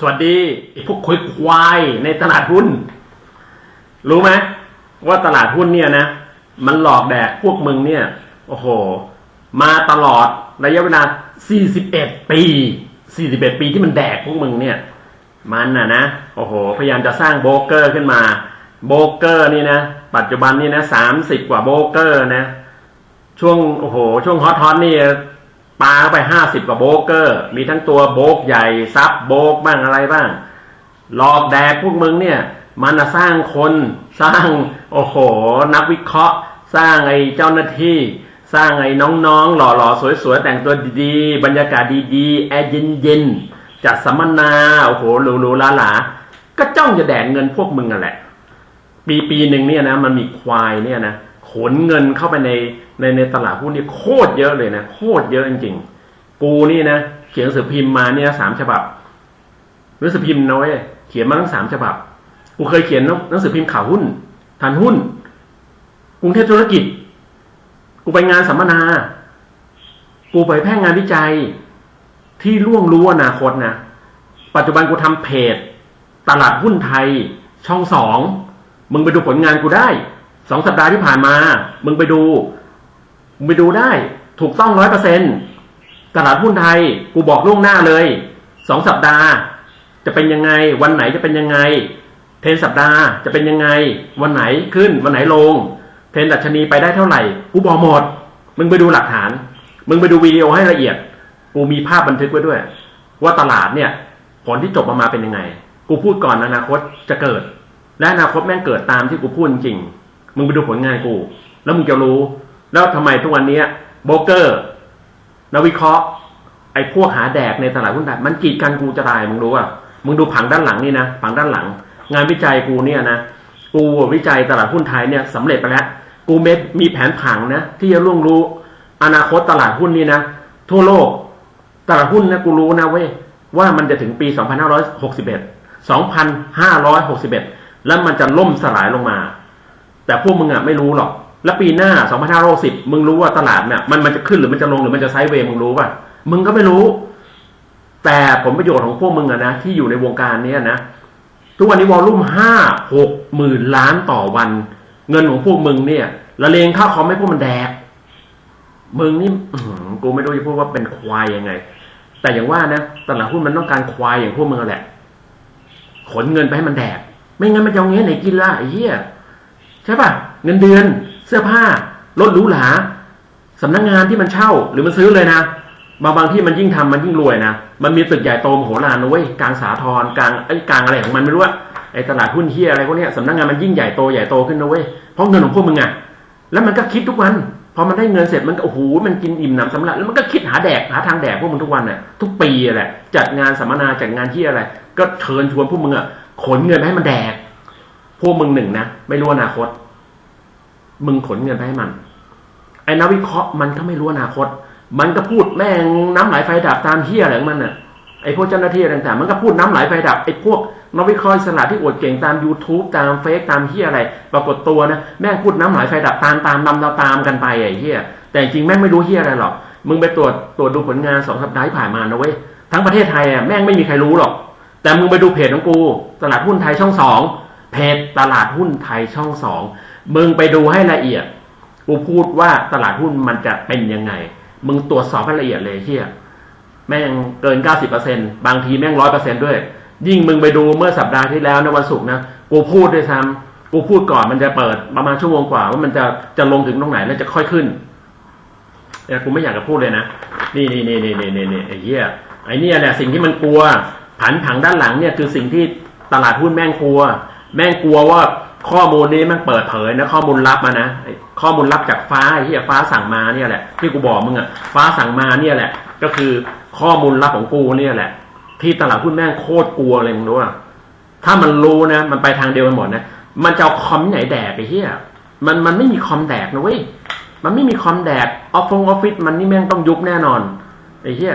สวัสดีพวกคุยควายในตลาดหุ้น รู้ไหมว่าตลาดหุ้นเนี่ยนะ มันหลอกแดกพวกมึงเนี่ย โอ้โห มาตลอดระยะเวลา 41 ปี 41 ปีที่มันแดกพวกมึงเนี่ย มันน่ะนะ โอ้โห พยายามจะสร้างโบเกอร์ขึ้นมา โบเกอร์นี่นะ ปัจจุบันนี่นะ 30 กว่าโบเกอร์นะ ช่วง โอ้โห ช่วงฮอตฮอตนี่ ปาเข้าไปห้าสิบกว่าโบกเกอร์ มีทั้งตัวโบกใหญ่ซับโบกบ้างอะไรบ้างหลอกแดกพวกมึงเนี่ย มันน่ะสร้างคนสร้างโอ้โห นักวิเคราะห์ สร้างไอ้เจ้าหน้าที่ สร้างไอ้น้องๆ หล่อๆ สวยๆ แต่งตัวดีๆ บรรยากาศดีๆ แอร์เย็นๆ จัดสัมมนาโอ้โหหรูๆหลาๆก็จ้องจะแดกเงินพวกมึงนั่นแหละ ปีปีหนึ่งเนี่ยนะ มันมีควายเนี่ยนะ ขนเงินเข้าไปในในในตลาดหุ้นนี่โคตรเยอะเลยนะ โคตรเยอะจริงๆ กูนี่นะเขียนสือพิมพ์มาเนี่ยสามฉบับหนังสือพิมพ์น้อยเขียนมาทั้งสามฉบับ กูเคยเขียนหนังสือพิมพ์ข่าวหุ้นทันหุ้น กรุงเทพธุรกิจ กูไปงานสัมมนา กูไปแพร่งงานวิจัยที่ล่วงรู้อนาคตนะ ปัจจุบันกูทำเพจ ตลาดหุ้นไทย ช่องสอง มึงไปดูผลงานกูได้ สองสัปดาห์ที่ผ่านมา มึงไปดูมึงไปดูได้ ถูกต้องร้อยเปอร์เซ็นตลาดหุ้นไทย กูบอกล่วงหน้าเลยสองสัปดาห์ จะเป็นยังไง วันไหนจะเป็นยังไง เทนสัปดาห์จะเป็นยังไง วันไหนขึ้น วันไหนลง เทนดัชนีไปได้เท่าไหร่ กูบอกหมด มึงไปดูหลักฐาน มึงไปดูวิดีโอให้ละเอียด กูมีภาพบันทึกไว้ด้วย ว่าตลาดเนี่ย ผลที่จบออกมาเป็นยังไง กูพูดก่อนอนาคตจะเกิด และอนาคตแม่งเกิดตามที่กูพูดจริง มึงไปดูผลงานกู แล้วมึงจะรู้ แล้วทำไมทุกวันนี้โบรกเกอร์นักวิเคราะห์ ไอ้พวกหาแดกในตลาดหุ้นไทยมันกีดกันกูจะตายมึงรู้อะมึงดูผังด้านหลังนี่นะผังด้านหลัง งานวิจัยกูเนี่ยนะกูวิจัยตลาดหุ้นไทยเนี่ยสำเร็จไปแล้วกูเม็ดมีแผนผังนะที่จะล่วงรู้อนาคตตลาดหุ้นนี่นะทั่วโลกตลาดหุ้นนะกูรู้นะเว้ยว่ามันจะถึงปี 2561 2561 แล้วมันจะล่มสลายลงมา แต่พวกมึงอะไม่รู้หรอก แล้วปีหน้า 2560 มึงรู้ว่าตลาดเนี่ยมันมันจะขึ้นหรือมันจะลงหรือมันจะไซด์เวย์มึงรู้ป่ะ มึงก็ไม่รู้ แต่ผลประโยชน์ของพวกมึงอะนะที่อยู่ในวงการเนี้ยนะ ทุกวันนี้วอลลุ่มห้าหกหมื่นล้านต่อวัน เงินของพวกมึงเนี่ยละเลงค่าวคอมให้พวกมันแดก มึงนี่หือกูไม่รู้จะพูดว่าเป็นควายยังไง แต่อย่างว่านะตลาดหุ้นมันต้องการควายอย่างพวกมึงแหละ ขนเงินไปให้มันแดก ไม่งั้นมันจะเอาเงี้ยไหนกินล่ะไอ้เหี้ย ช่ป่ะเงินเดือนเสื้อผ้ารถหรูหราสำนักงานที่มันเช่าหรือมันซื้อเลยนะบางบางที่มันยิ่งทำมันยิ่งรวยนะมันมีตึกใหญ่โตมโหฬารนะเว้ยกลางสาทรกลางไอ้กลางอะไรของมันไม่รู้ว่าไอ้ตลาดหุ้นเฮียอะไรพวกนี้สำนักงานมันยิ่งใหญ่โตใหญ่โตขึ้นนะเว้ยเพราะเงินของพวกมึงอะแล้วมันก็คิดทุกวันพอมันได้เงินเสร็จมันก็โอ้โหมันกินอิ่มหนำสำราญแล้วมันก็คิดหาแดกหาทางแดกพวกมึงทุกวันน่ะทุกปีแหละจัดงานสัมมนาจัดงานที่อะไร ก็เชิญชวนพวกมึงอะขนเงินให้มันแดก พวกมึงหนึ่งนะ ไม่รู้อนาคต มึงขนเงินไปให้มัน ไอ้นักวิเคราะห์มันก็ไม่รู้อนาคต มันก็พูดแม่งน้ำไหลไฟดับตามเที่ยอะไรของมันน่ะไอ้พวกเจ้าหน้าที่ต่างๆ มันก็พูดน้ำไหลไฟดับไอ้พวกนักวิเคราะห์อิสระที่อวดเก่งตาม YouTube ตามเฟซตามเที่ยอะไร ปรากฏตัวนะแม่งพูดน้ำไหลไฟดับตามตามตามตามตามกันไปไอ้เที่ยแต่จริงแม่งไม่รู้เที่ยอะไรหรอก มึงไปตรวจตรวจดูผลงานสองสัปดาห์ผ่านมานะเว้ยทั้งประเทศไทยอะแม่งไม่มีใครรู้หรอก แต่มึงไปดูเพจของกูตลาดหุ้นไทยช่องสอง เพจตลาดหุ้นไทยช่องสองมึงไปดูให้ละเอียด กูพูดว่าตลาดหุ้นมันจะเป็นยังไง มึงตรวจสอบให้ละเอียดเลยเฮียแม่งเกิน90%บเปอร์เซ็นบางทีแม่งร้อยเปอร์เซ็นด้วย ยิ่งมึงไปดูเมื่อสัปดาห์ที่แล้วในวันศุกร์นะกูพูดด้วยซ้ำกูพูดก่อนมันจะเปิดประมาณชั่วโมงกว่าว่ามันจะจะลงถึงตรงไหนแล้วจะค่อยขึ้นแต่กูไม่อยากจะพูดเลยนะนี่นี่นี่นี่นี่นี่ไอ้เหี้ยไอ้เนี่ยแหละสิ่งที่มันกลัว ผันผังด้านหลังเนี่ยคือสิ่งที่ตลาดหุ้นแม่งกลัว แม่งกลัวว่าข้อมูลนี้มันเปิดเผยนะ ข้อมูลลับมานะข้อมูลลับจากฟ้าไอ้ที่ฟ้าสั่งมาเนี่ยแหละที่กูบอกมึงอะฟ้าสั่งมาเนี่ยแหละ ก็คือข้อมูลลับของกูเนี่ยแหละ ที่ตลาดหุ้นแม่งโคตรกลัวเลยมึงรู้อะถ้ามันรู้นะ มันไปทางเดียวกันหมดนะมันจะเอาคอมไหนแดกไอ้เหี้ยมันมันไม่มีคอมแดกนะเว้ยมันไม่มีคอมแดกออฟฟงออฟฟิศมันนี่แม่งต้องยุบแน่นอนไอ้เหี้ย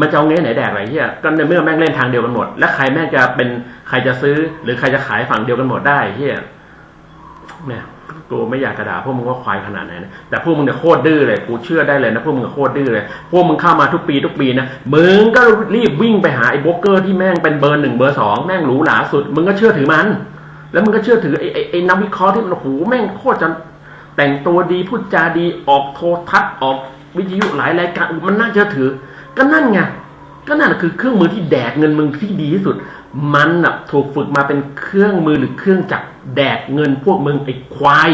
มันจะเอาเงี้ยไหนแดกอะไรเหี้ยก็ในเมื่อแม่งเล่นทางเดียวกันหมด และใครแม่งจะเป็นใครจะซื้อ หรือใครจะขายฝั่งเดียวกันหมดได้เหี้ยเนี่ยกูไม่อยากกระดาพวกมึงว่าควายขนาดไหนนะแต่พวกมึงเนี่ยโคตรดื้อเลยกูเชื่อได้เลยนะพวกมึงโคตรดื้อเลยพวกมึงเข้ามาทุกปีทุกปีนะมึงก็รีบวิ่งไปหาไอ้โบรกเกอร์ที่แม่งเป็นเบอร์หนึ่งเบอร์สองแม่งหรูหราสุด มึงก็เชื่อถือมัน แล้วมึงก็เชื่อถือไอ้ไอ้ไอ้นักวิเคราะห์ที่มันโอ้โหแม่งโคตรจะแต่งตัวดีพูดจาดีออกโทรทัศน์ออกวิทยุหลายรายการมันน่าเชื่อถือ ก็นั่นไงก็นั่นคือเครื่องมือที่แดกเงินมึงที่ดีที่สุด มันน่ะถูกฝึกมาเป็นเครื่องมือหรือเครื่องจักรแดกเงินพวกมึงไอ้ควาย